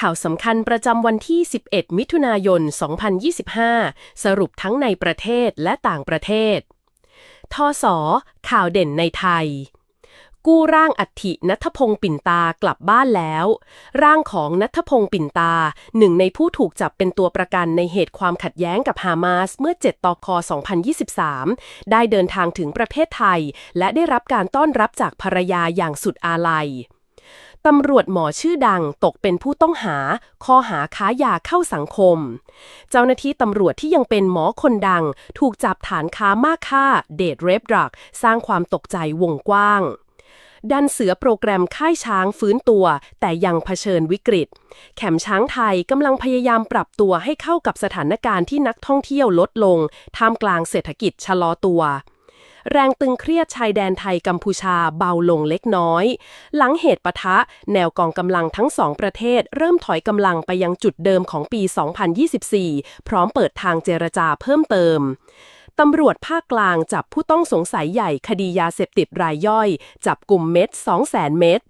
ข่าวสำคัญประจำวันที่ 11 มิถุนายน 2025 สรุปทั้งในประเทศและต่างประเทศ ทศข่าวเด่นในไทย กู้ร่างอัฐินัทพงศ์ปิ่นตากลับบ้านแล้ว ร่างของนัทพงศ์ปิ่นตา หนึ่งในผู้ถูกจับเป็นตัวประกันในเหตุความขัดแย้งกับฮามาสเมื่อ 7 ตค 2023 ได้เดินทางถึงประเทศไทย และได้รับการต้อนรับจากภรรยาอย่างสุดอาลัย ตำรวจหมอชื่อดังตกเป็นผู้ต้องหา ข้อหาค้ายาเข้าสังคม เจ้าหน้าที่ตำรวจที่ยังเป็นหมอคนดัง ถูกจับฐานค้ามากค่า เดทเรฟดรัก สร้างความตกใจวงกว้างดันเสือโปรแกรมค่ายช้างฟื้นตัว แต่ยังเผชิญวิกฤต แขมช้างไทยกำลังพยายามปรับตัวให้เข้ากับสถานการณ์ที่นักท่องเที่ยวลดลง ท่ามกลางเศรษฐกิจชะลอตัว แรงตึงเครียดชายแดนไทยกัมพูชาเบาลงเล็กน้อย หลังเหตุปะทะ แนวกองกำลังทั้งสองประเทศ เริ่มถอยกำลังไปยังจุดเดิมของปี 2024 พร้อมเปิดทางเจรจาเพิ่มเติมตำรวจภาคกลางจับผู้ต้องสงสัยใหญ่คดียาเสพติดรายย่อย จับกลุ่มเม็ด200,000 เม็ด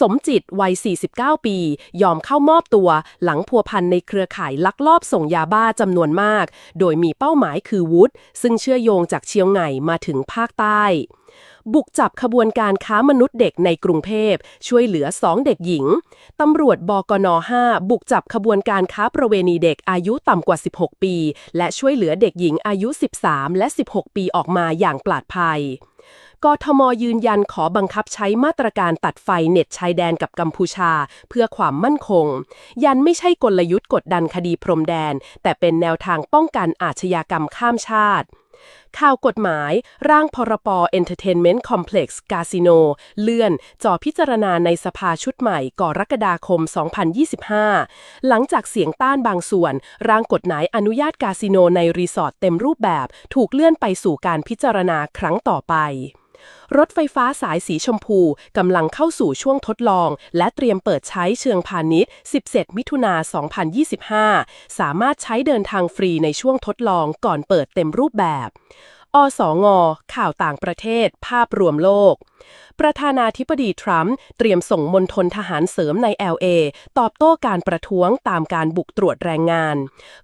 สมจิตวัย 49 ปี ยอมเข้ามอบตัวหลังพัวพันในเครือข่ายลักลอบส่งยาบ้าจำนวนมาก โดยมีเป้าหมายคือวุฒิซึ่งเชื่อโยงจากเชียงใหม่มาถึงภาคใต้ บุกจับขบวนการค้ามนุษย์เด็กในกรุงเทพ ช่วยเหลือ2เด็กหญิง ตำรวจบกน 5 บุกจับขบวนการค้าประเวณีเด็กอายุต่ำกว่า 16 ปี และช่วยเหลือเด็กหญิงอายุ 13 และ 16 ปีออกมาอย่างปลอดภัย กทมยืนยันขอบังคับใช้มาตรการตัดไฟเน็ตชายแดนกับกัมพูชา เพื่อความมั่นคง ยันไม่ใช่กลยุทธ์กดดันคดีพรมแดน แต่เป็นแนวทางป้องกันอาชญากรรมข้ามชาติ ข่าวกฎหมายร่างพรป Entertainment Complex คาสิโนเลื่อนจอพิจารณาในสภาชุดใหม่ก่อรกฎาคม 2025 หลังจากเสียงต้านบางส่วน ร่างกฎหมายอนุญาตคาสิโนในรีสอร์ทเต็มรูปแบบ ถูกเลื่อนไปสู่การพิจารณาครั้งต่อไป รถไฟฟ้าสายสีชมพูกำลังเข้าสู่ช่วงทดลอง และเตรียมเปิดใช้เชิงพาณิชย์ 17 มิถุนา 2025 สามารถใช้เดินทางฟรีในช่วงทดลองก่อนเปิดเต็มรูปแบบ อสองข่าวต่างประเทศ ภาพรวมโลก ประธานาธิบดีทรัมป์เตรียมส่งมณฑลทหารเสริมใน LA ตอบโต้การประท้วงตามการบุกตรวจแรงงาน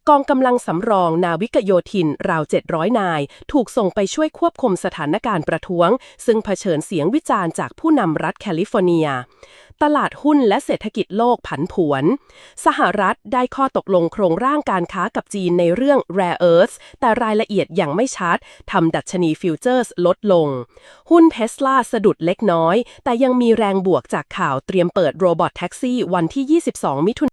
กองกำลังสำรองนาวิกโยธินราว 700 นาย ถูกส่งไปช่วยควบคุมสถานการณ์ประท้วง ซึ่งเผชิญเสียงวิจารณ์จากผู้นำรัฐแคลิฟอร์เนีย ตลาดหุ้นและเศรษฐกิจโลกผันผวน สหรัฐได้ข้อตกลงโครงร่างการค้ากับจีนในเรื่อง Rare Earths แต่รายละเอียดยังไม่ชัดทำดัชนีฟิวเจอร์สลดลง หุ้นเทสลาสะดุดเล็กน้อย แต่ยังมีแรงบวกจากข่าวเตรียมเปิดโรบอทแท็กซี่วันที่ 22 มิถุนายน